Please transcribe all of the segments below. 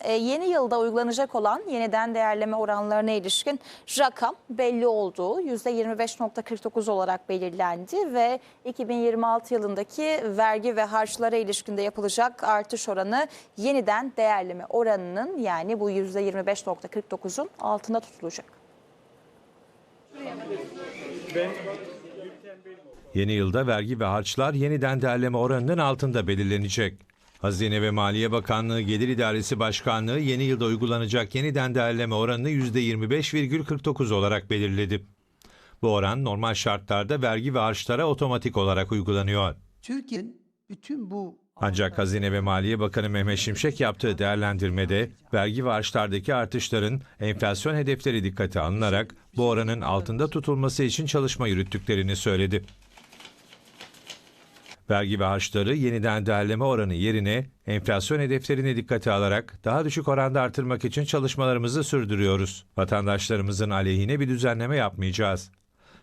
E, Yeni yılda uygulanacak olan yeniden değerleme oranlarına ilişkin rakam belli oldu. %25.49 olarak belirlendi ve 2026 yılındaki vergi ve harçlara ilişkinde yapılacak artış oranı yeniden değerleme oranının yani bu %25.49'un altında tutulacak. Yeni yılda vergi ve harçlar yeniden değerleme oranının altında belirlenecek. Hazine ve Maliye Bakanlığı Gelir İdaresi Başkanlığı yeni yılda uygulanacak yeniden değerleme oranını %25,49 olarak belirledi. Bu oran normal şartlarda vergi ve harçlara otomatik olarak uygulanıyor. Türkiye'nin bütün bu Ancak Hazine ve Maliye Bakanı Mehmet Şimşek yaptığı değerlendirmede vergi ve harçlardaki artışların enflasyon hedefleri dikkate alınarak bu oranın altında tutulması için çalışma yürüttüklerini söyledi. Vergi ve harçları yeniden değerleme oranı yerine enflasyon hedeflerini dikkate alarak daha düşük oranda artırmak için çalışmalarımızı sürdürüyoruz. Vatandaşlarımızın aleyhine bir düzenleme yapmayacağız.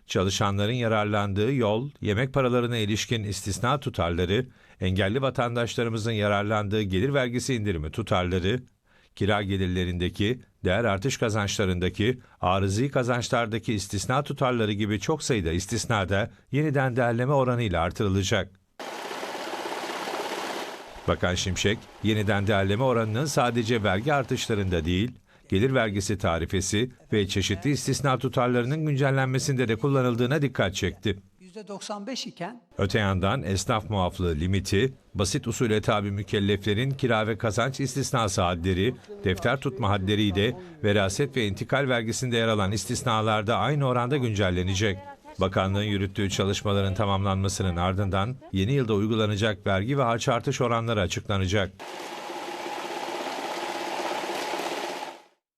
Çalışanların yararlandığı yol, yemek paralarına ilişkin istisna tutarları, engelli vatandaşlarımızın yararlandığı gelir vergisi indirimi tutarları, kira gelirlerindeki, değer artış kazançlarındaki, arızi kazançlardaki istisna tutarları gibi çok sayıda istisna da yeniden değerleme oranıyla artırılacak. Bakan Şimşek, yeniden değerleme oranının sadece vergi artışlarında değil, gelir vergisi tarifesi ve çeşitli istisna tutarlarının güncellenmesinde de kullanıldığına dikkat çekti. %95 iken Öte yandan esnaf muaflığı limiti, basit usule tabi mükelleflerin kira ve kazanç istisnası hadleri, defter tutma hadleri de veraset ve intikal vergisinde yer alan istisnalarda aynı oranda güncellenecek. Bakanlığın yürüttüğü çalışmaların tamamlanmasının ardından yeni yılda uygulanacak vergi ve harç artış oranları açıklanacak.